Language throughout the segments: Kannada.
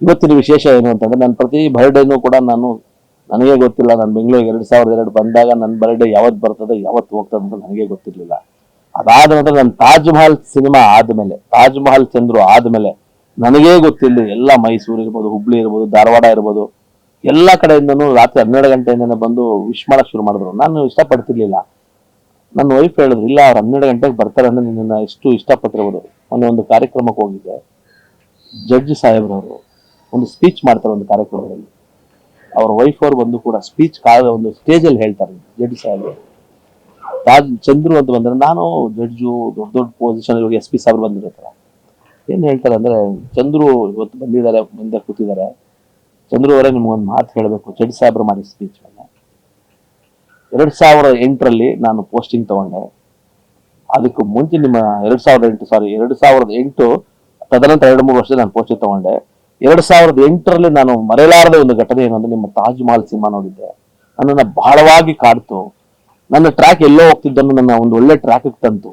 ಇವತ್ತಿನ ವಿಶೇಷ ಏನು ಅಂತಂದ್ರೆ ನನ್ನ ಪ್ರತಿ ಬರ್ಡೇನು ಕೂಡ ನಾನು, ನನಗೆ ಗೊತ್ತಿಲ್ಲ, ನಾನು ಬೆಂಗಳೂರಿಗೆ ಎರಡು ಸಾವಿರದ ಎರಡು ಬಂದಾಗ ನನ್ನ ಬರ್ಡೇ ಯಾವತ್ತು ಬರ್ತದೆ, ಯಾವತ್ತು ಹೋಗ್ತದೆ ಅಂತ ನನಗೆ ಗೊತ್ತಿರಲಿಲ್ಲ. ಅದಾದ ನಂತರ ನನ್ನ ತಾಜ್ ಮಹಲ್ ಸಿನಿಮಾ ಆದಮೇಲೆ, ತಾಜ್ ಮಹಲ್ ಚಂದ್ರು ಆದಮೇಲೆ ನನಗೇ ಗೊತ್ತಿಲ್ಲ ಎಲ್ಲ ಮೈಸೂರು ಇರ್ಬೋದು, ಹುಬ್ಳಿ ಇರ್ಬೋದು, ಧಾರವಾಡ ಇರ್ಬೋದು, ಎಲ್ಲ ಕಡೆಯಿಂದನು ರಾತ್ರಿ ಹನ್ನೆರಡು ಗಂಟೆಯಿಂದ ಬಂದು ವಿಶ್ ಮಾಡಕ್ ಶುರು ಮಾಡಿದ್ರು. ನಾನು ಇಷ್ಟಪಡ್ತಿರ್ಲಿಲ್ಲ. ನನ್ನ ವೈಫ್ ಹೇಳಿದ್ರು, ಇಲ್ಲ, ಅವ್ರು ಹನ್ನೆರಡು ಗಂಟೆಗೆ ಬರ್ತಾರೆ ಅಂದ್ರೆ ನಿನ್ನ ಎಷ್ಟು ಇಷ್ಟಪಟ್ಟಿರ್ಬೋದು. ಮೊನ್ನೆ ಒಂದು ಕಾರ್ಯಕ್ರಮಕ್ಕೆ ಹೋಗಿದ್ದೆ. ಜಡ್ಜ್ ಸಾಹೇಬ್ರವರು. ಒಂದು ಸ್ಪೀಚ್ ಮಾಡ್ತಾರೆ ಒಂದು ಕಾರ್ಯಕ್ರಮದಲ್ಲಿ. ಅವ್ರ ವೈಫ್ ಅವರು ಬಂದು ಕೂಡ ಸ್ಪೀಚ್ ಕಾಲದ ಒಂದು ಸ್ಟೇಜಲ್ಲಿ ಹೇಳ್ತಾರೆ, ಜಡ್ಜ್ ಸಾಹೇಬ್ ರಾಜ್, ಚಂದ್ರು ಅಂತ ಬಂದ್ರೆ ನಾನು ಜಡ್ಜು, ದೊಡ್ಡ ದೊಡ್ಡ ಪೊಸಿಷನ್ ಇವಾಗ ಎಸ್ ಪಿ ಸಾಬ್ರು ಬಂದಿರ್ತಾರೆ. ಏನ್ ಹೇಳ್ತಾರೆ ಅಂದ್ರೆ, ಚಂದ್ರು ಇವತ್ತು ಬಂದಿದ್ದಾರೆ ಮುಂದೆ ಕೂತಿದ್ದಾರೆ. ಚಂದ್ರು ಅವರೇ ನಿಮ್ಗೊಂದು ಮಾತು ಹೇಳಬೇಕು, ಜಡ್ಜ್ ಸಾಹೇಬ್ರು ಮಾಡಿ ಸ್ಪೀಚ್ ಎರಡ್ ಸಾವಿರದ ಎಂಟರಲ್ಲಿ ನಾನು ಪೋಸ್ಟಿಂಗ್ ತಗೊಂಡೆ. ಅದಕ್ಕೂ ಮುಂಚೆ ನಿಮ್ಮ ಎರಡ್ ಸಾವಿರದ ಎಂಟು ಸಾರಿ ಎರಡು ಸಾವಿರದ ಎಂಟು, ತದನಂತರ ಎರಡು ಮೂರು ವರ್ಷದಲ್ಲಿ ನಾನು ಪೋಸ್ಟಿಂಗ್ ತಗೊಂಡೆ. ಎರಡ್ ಸಾವಿರದ ಎಂಟರಲ್ಲಿ ನಾನು ಮರೆಯಲಾರದ ಒಂದು ಘಟನೆ ಏನಂದ್ರೆ ನಿಮ್ಮ ತಾಜ್ ಮಹಲ್ ಸಿನಿಮಾ ನೋಡಿದ್ದೆ. ನನ್ನನ್ನು ಬಹಳವಾಗಿ ಕಾಡ್ತು. ನನ್ನ ಟ್ರ್ಯಾಕ್ ಎಲ್ಲೋ ಹೋಗ್ತಿದ್ದನ್ನು ನನ್ನ ಒಂದು ಒಳ್ಳೆ ಟ್ರ್ಯಾಕ್ ತಂತು.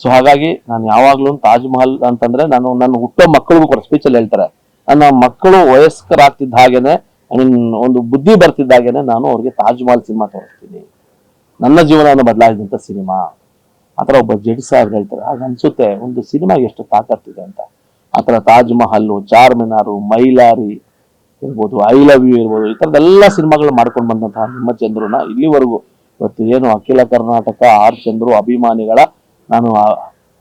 ಸೊ ಹಾಗಾಗಿ ನಾನು ಯಾವಾಗ್ಲೂ ತಾಜ್ ಮಹಲ್ ಅಂತಂದ್ರೆ ನಾನು ನನ್ನ ಹುಟ್ಟೋ ಮಕ್ಕಳಿಗೂ ಕೂಡ ಸ್ಪೀಚಲ್ಲಿ ಹೇಳ್ತಾರೆ. ನನ್ನ ಮಕ್ಕಳು ವಯಸ್ಕರಾಗ್ತಿದ್ದ ಹಾಗೇನೆ ಐ ಒಂದು ಬುದ್ಧಿ ಬರ್ತಿದ್ದಾಗೇನೆ ನಾನು ಅವ್ರಿಗೆ ತಾಜ್ ಮಹಲ್ ಸಿನಿಮಾ ತೋರಿಸ್ತೀನಿ. ನನ್ನ ಜೀವನವನ್ನು ಬದಲಾಯಿಸಿದಂಥ ಸಿನಿಮಾ. ಆ ಥರ ಒಬ್ಬ ಜಡ್ಜ್ ಸಾಹೇಬ್ ಹೇಳ್ತಾರೆ. ಹಾಗೆ ಅನ್ಸುತ್ತೆ, ಒಂದು ಸಿನಿಮಾಗೆ ಎಷ್ಟು ತಾಕತ್ತಿದೆ ಅಂತ. ಆ ತಾಜ್ ಮಹಲ್ ಚಾರ್ ಮಿನಾರು, ಮೈಲಾರಿ ಇರ್ಬೋದು, ಐ ಲವ್ ಯು ಇರ್ಬೋದು, ಈ ಥರದ್ದೆಲ್ಲ ಸಿನಿಮಾಗಳು ಮಾಡ್ಕೊಂಡು ಬಂದಂತಹ ನಿಮ್ಮ ಚಂದ್ರನ ಇಲ್ಲಿವರೆಗೂ ಇವತ್ತು ಏನು ಅಖಿಲ ಕರ್ನಾಟಕ ಆರ್ ಚಂದ್ರು ಅಭಿಮಾನಿಗಳ, ನಾನು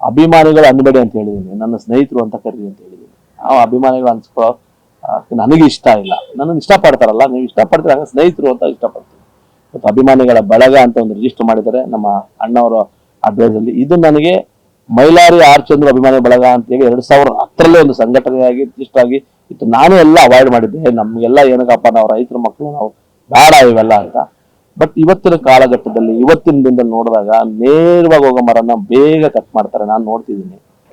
ಅಭಿಮಾನಿಗಳ ಅನ್ಬೇಡಿ ಅಂತ ಹೇಳಿದ್ದೀನಿ ನನ್ನ ಸ್ನೇಹಿತರು ಅಂತ ಕರಿ ಅಂತ ಹೇಳಿದ್ದೀನಿ ಆ ಅಭಿಮಾನಿಗಳು ಅನ್ಸ್ಕೊ ನನಗೆ ಇಷ್ಟ ಇಲ್ಲ. ನನ್ನನ್ನು ಇಷ್ಟಪಡ್ತಾರಲ್ಲ, ನೀವು ಇಷ್ಟಪಡ್ತೀರ, ಹಂಗೆ ಸ್ನೇಹಿತರು ಅಂತ ಇಷ್ಟಪಡ್ತೀನಿ. ಮತ್ತು ಅಭಿಮಾನಿಗಳ ಬಳಗ ಅಂತ ಒಂದು ರಿಜಿಸ್ಟರ್ ಮಾಡಿದ್ದಾರೆ, ನಮ್ಮ ಅಣ್ಣವರ ಅಡ್ವೈಸ್ ಅಲ್ಲಿ ಇದು ನನಗೆ ಮೈಲಾರಿ ಆರ್ ಚಂದ್ರ ಅಭಿಮಾನಿ ಬಳಗ ಅಂತೇಳಿ ಎರಡ್ ಸಾವಿರದ ಹತ್ತರಲ್ಲೇ ಒಂದು ಸಂಘಟನೆಯಾಗಿ ಇಷ್ಟ ಆಗಿ ಇತ್ತು. ನಾನು ಎಲ್ಲ ಅವಾಯ್ಡ್ ಮಾಡಿದ್ದೆ. ನಮ್ಗೆಲ್ಲ ಏನಕ್ಕಪ್ಪ, ನಾವು ರೈತರ ಮಕ್ಕಳು ನಾವು ಬೇಡ ಇವೆಲ್ಲ ಅಂತ. ಬಟ್ ಇವತ್ತಿನ ಕಾಲಘಟ್ಟದಲ್ಲಿ, ಇವತ್ತಿನ ದಿನದಲ್ಲಿ ನೋಡಿದಾಗ, ನೇರವಾಗಿ ಹೋಗೋ ಮರನ ಬೇಗ ಕಟ್ ಮಾಡ್ತಾರೆ. ನಾನು ನೋಡ್ತಿದ್ದೀನಿ.